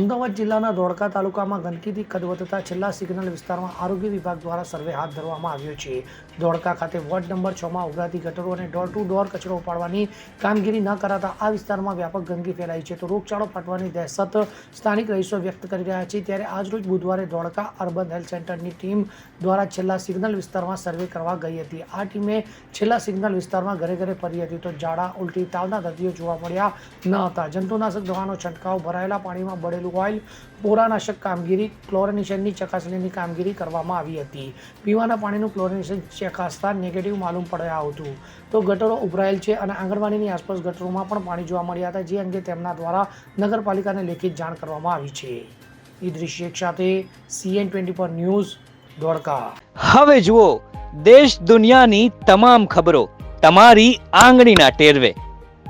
અમદાવાદ જિલ્લાના ધોળકા તાલુકામાં ગંદકીથી કદ વધતા છેલ્લા સિગ્નલ વિસ્તારમાં આરોગ્ય વિભાગ દ્વારા સર્વે હાથ ધરવામાં આવ્યો છે. ધોળકા ખાતે વોર્ડ નંબર છમાં ઉભરાતી ગટરો અને ડોર ટુ ડોર કચરો ઉપાડવાની કામગીરી ન કરાતા આ વિસ્તારમાં વ્યાપક ગંદકી ફેલાઈ છે. તો રોગચાળો ફાટવાની દહેશત સ્થાનિક રહીશો વ્યક્ત કરી રહ્યા છે. ત્યારે આજરોજ બુધવારે ધોળકા અર્બન હેલ્થ સેન્ટરની ટીમ દ્વારા છેલ્લા સિગ્નલ વિસ્તારમાં સર્વે કરવા ગઈ હતી. આ ટીમે છેલ્લા સિગ્નલ વિસ્તારમાં ઘરે ઘરે ફરી હતી. તો ઝાડા, ઉલટી તાવના દર્દીઓ જોવા મળ્યા ન હતા. જંતુનાશક દવાનો છંટકાવ, ભરાયેલા પાણીમાં બળેલું ઓઇલ, પોરાનાશક કામગીરી, ક્લોરિનેશનની ચકાસણીની કામગીરી કરવામાં આવી હતી. પીવાના પાણીનું ક્લોરિનેશન ચકાસતા નેગેટિવ માલુમ પડ્યા હતું. તો ગટરો ઉભરાયેલ છે અને આંગણવાડીની આસપાસ ગટરોમાં પણ પાણી જોવા મળ્યા હતા, જે અંગે તેમના દ્વારા નગરપાલિકાને લેખિત જાણ કરવામાં આવી છે. ઈદ્રિશ શેખ સાથે સીએન ટ્વેન્ટી પર ન્યૂઝ ધોળકા હવે જુઓ, દેશ દુનિયાની તમામ ખબરો તમારી આંગળીના ટેરવે.